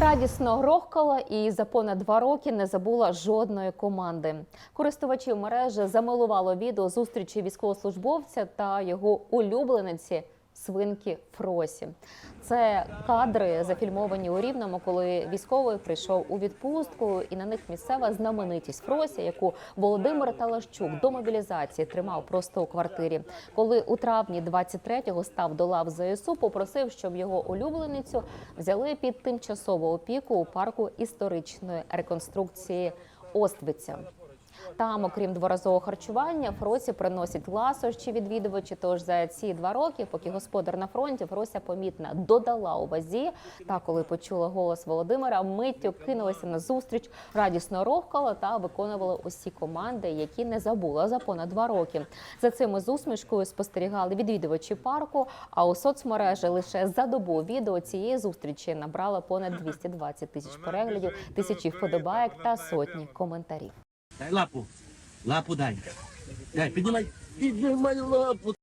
Радісно грохкала і за понад два роки не забула жодної команди. Користувачів мережі замилувало відео зустрічі військовослужбовця та його улюблениці свинки Фросі. Це кадри зафільмовані у Рівному, коли військовий прийшов у відпустку, і на них місцева знаменитість Фросі, яку Володимир Талащук до мобілізації тримав просто у квартирі. Коли у травні 23-го став до лав ЗСУ, попросив, щоб його улюбленицю взяли під тимчасову опіку у парку історичної реконструкції Оствиця. Там, окрім дворазового харчування, Фросі приносять ласощі відвідувачі. Тож за ці два роки, поки господар на фронті, Фрося помітна додала у вазі. Та коли почула голос Володимира, миттю кинулася на зустріч, радісно рохкала та виконувала усі команди, які не забула за понад два роки. За цими з усмішкою спостерігали відвідувачі парку. А у соцмережі лише за добу відео цієї зустрічі набрало понад 220 тисяч переглядів, тисячі вподобайок та сотні коментарів. Dai lá, pô. Lá, pô, dai. Dai, pedi mais. Pedi mais lá, pô.